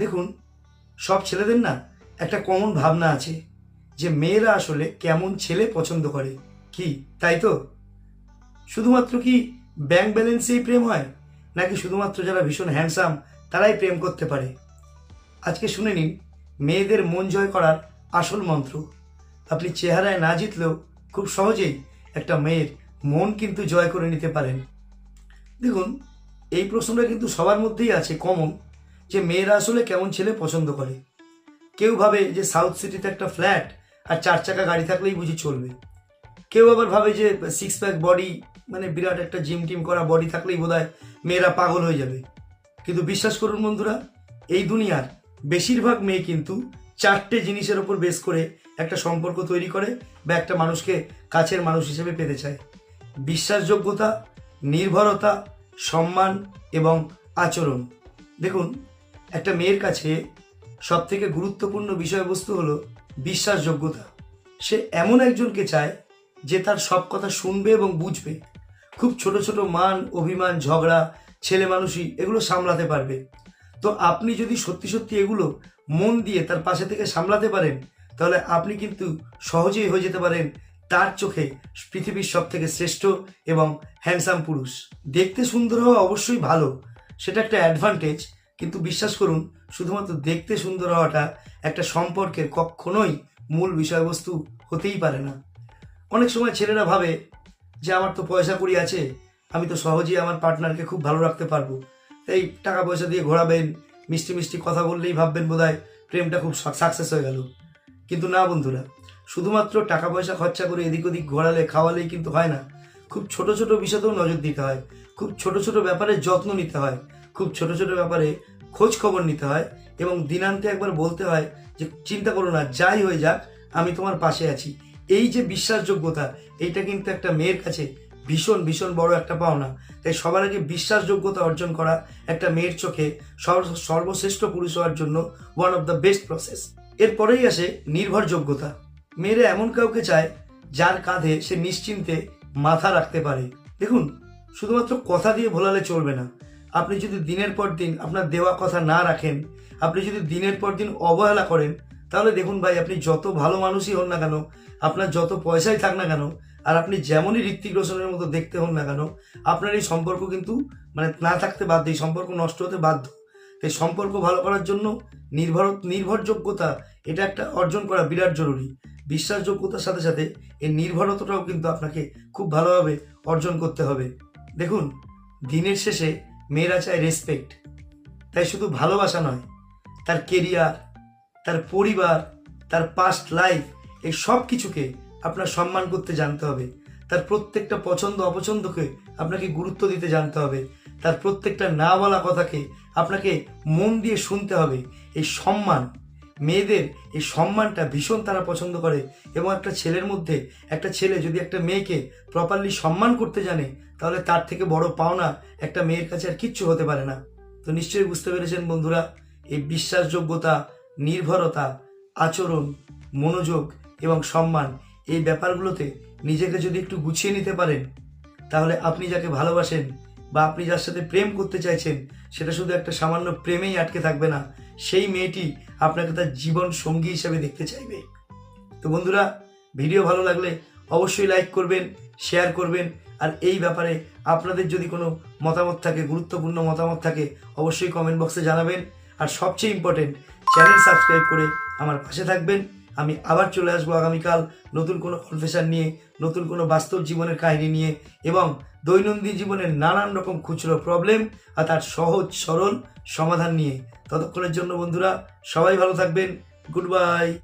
দেখুন, সব ছেলেদের না একটা কমন ভাবনা আছে যে মেয়েরা আসলে কেমন ছেলে পছন্দ করে। কি, তাই তো? শুধুমাত্র কি ব্যাংক ব্যালেন্সেই প্রেম হয়, নাকি শুধুমাত্র যারা ভীষণ হ্যান্ডসাম তারাই প্রেম করতে পারে? আজকে শুনে নিন, মেয়েদের মন জয় করার আসল মন্ত্র। আপনি চেহারায় না জিতলেও খুব সহজেই একটা মেয়ের মন কিন্তু জয় করে নিতে পারেন। দেখুন, এই প্রশ্নটা কিন্তু সবার মধ্যেই আছে কমন যে মেয়েরা আসলে কেমন ছেলে পছন্দ করে। কেউ ভাবে যে সাউথ সিটিতে একটা ফ্ল্যাট আর চার চাকা গাড়ি থাকলেই বুঝি চলবে। কেউ আবার ভাবে যে সিক্স প্যাক বডি মানে বিরাট একটা জিম টিম করা বডি থাকলেই বোধহয় মেয়েরা পাগল হয়ে যাবে। কিন্তু বিশ্বাস করুন বন্ধুরা, এই দুনিয়ার বেশিরভাগ মেয়ে কিন্তু চারটে জিনিসের ওপর বেস করে একটা সম্পর্ক তৈরি করে বা একটা মানুষকে কাছের মানুষ হিসেবে পেতে চায়। বিশ্বাসযোগ্যতা, নির্ভরতা, সম্মান এবং আচরণ। দেখুন একটা মেয়ের কাছে সব থেকে গুরুত্বপূর্ণ বিষয়বস্তু হলো বিশ্বাসযোগ্যতা। সে এমন একজনকে চায় যে তার সব কথা শুনবে এবং বুঝবে। খুব ছোট ছোট মান, অভিমান, ঝগড়া, ছেলে মানুষই এগুলো সামলাতে পারবে। তো আপনি যদি সত্যি সত্যি এগুলো মন দিয়ে তার পাশে থেকে সামলাতে পারেন, তাহলে আপনি কিন্তু সহজেই হয়ে যেতে পারেন তার চোখে পৃথিবীর সব থেকে শ্রেষ্ঠ এবং হ্যান্ডসাম পুরুষ। দেখতে সুন্দর হওয়া অবশ্যই ভালো, সেটা একটা অ্যাডভান্টেজ কিন্তু বিশ্বাস করুন, শুধুমাত্র দেখতে সুন্দর হওয়াটা একটা সম্পর্কের কখনোই মূল বিষয়বস্তু হতেই পারে না। অনেক সময় ছেলেরা ভাবে যে, আমার তো পয়সা কড়ি আছে, আমি তো সহজেই আমার পার্টনারকে খুব ভালো রাখতে পারব। এই টাকা পয়সা দিয়ে ঘোরাবেন, মিষ্টি মিষ্টি কথা বললেই ভাববেন বোধহয় প্রেমটা খুব সাকসেস হয়ে গেল। কিন্তু না বন্ধুরা, শুধুমাত্র টাকা পয়সা খরচা করে এদিক ওদিক ঘোরালে, খাওয়ালেই কিন্তু হয় না। খুব ছোট ছোট বিষয়তেও নজর দিতে হয়। খুব ছোট ছোট ব্যাপারে যত্ন নিতে হয়। খুব ছোট ছোট ব্যাপারে খোঁজ খবর নিতে হয় এবং দিনান্তে একবার বলতে হয় যে, চিন্তা করো না, যাই হয়ে যাক, আমি তোমার পাশে আছি। এই যে বিশ্বাসযোগ্যতা, এইটা কিন্তু একটা মেয়ের কাছে ভীষণ ভীষণ বড় একটা পাওনা। তাই সবার আগে বিশ্বাসযোগ্যতা অর্জন করা একটা মেয়ের চোখে সর্ব- সর্বশ্রেষ্ঠ পুরুষ হওয়ার জন্য one of the best process এরপরেই আসে নির্ভরযোগ্যতা। মেয়েরা এমন কাউকে চায় যার কাঁধে সে নিশ্চিন্তে মাথা রাখতে পারে। দেখুন, শুধুমাত্র কথা দিয়ে ভোলালে চলবে না। আপনি যদি দিনের পর দিন আপনার দেওয়া কথা না রাখেন, আপনি যদি দিনের পর দিন অবহেলা করেন, তাহলে দেখুন ভাই, আপনি যত ভালো মানুষই হন না কেন, আপনার যত পয়সাই থাক না কেন, আর আপনি যেমনই ঋত্বিক রোশনের মতো দেখতে হন না কেন, আপনার এই সম্পর্ক কিন্তু মানে না থাকতে বাধ্য, এই সম্পর্ক নষ্ট হতে বাধ্য। তাই সম্পর্ক ভালো করার জন্য নির্ভর, নির্ভরযোগ্যতা, এটা একটা অর্জন করা বিরাট জরুরি। বিশ্বাসযোগ্যতার সাথে সাথে এই নির্ভরতাটাও কিন্তু আপনাকে খুব ভালোভাবে অর্জন করতে হবে। দেখুন, দিনের শেষে মেয়েরা চায় রেসপেক্ট তাই শুধু ভালোবাসা নয়, তার কেরিয়ার তার পরিবার, তার পাস্ট লাইফ এই সব কিছুকে আপনার সম্মান করতে জানতে হবে। তার প্রত্যেকটা পছন্দ, অপছন্দকে আপনাকে গুরুত্ব দিতে জানতে হবে। তার প্রত্যেকটা না বলা কথাকে আপনাকে মন দিয়ে শুনতে হবে। এই সম্মান মেয়েদের এই সম্মানটা ভীষণ তারা পছন্দ করে এবং একটা ছেলের মধ্যে একটা ছেলে যদি একটা মেয়েকে প্রপারলি সম্মান করতে জানে, তাহলে তার থেকে বড় পাওনা একটা মেয়ের কাছে আর কিচ্ছু হতে পারে না। তো নিশ্চয়ই বুঝতে পেরেছেন বন্ধুরা, এই বিশ্বাসযোগ্যতা, নির্ভরতা, আচরণ, মনোযোগ এবং সম্মান, এই ব্যাপারগুলোতে নিজেকে যদি একটু গুছিয়ে নিতে পারেন, তাহলে আপনি যাকে ভালোবাসেন বা আপনি যার সাথে প্রেম করতে চাইছেন সেটা শুধু একটা সামান্য প্রেমেই আটকে থাকবে না, সেই মেয়েটি আপনাকে তার জীবন সঙ্গী হিসেবে দেখতে চাইবে। তো বন্ধুরা, ভিডিও ভালো লাগলে অবশ্যই লাইক করবেন, শেয়ার করবেন, আর এই ব্যাপারে আপনাদের যদি কোনো মতামত থাকে, গুরুত্বপূর্ণ মতামত থাকে, অবশ্যই কমেন্ট বক্সে জানাবেন। আর সবচেয়ে ইম্পর্টেন্ট চ্যানেল সাবস্ক্রাইব করে আমার পাশে থাকবেন। আমি আবার চলে আসব আগামীকাল নতুন কোনো কনফেশন নিয়ে, নতুন কোনো বাস্তব জীবনের কাহিনী নিয়ে এবং দৈনন্দিন জীবনের নানান রকম খুচরো প্রবলেম আর তার সহজ, সরল সমাধান নিয়ে। ততক্ষণের জন্য বন্ধুরা, সবাই ভালো থাকবেন। Good bye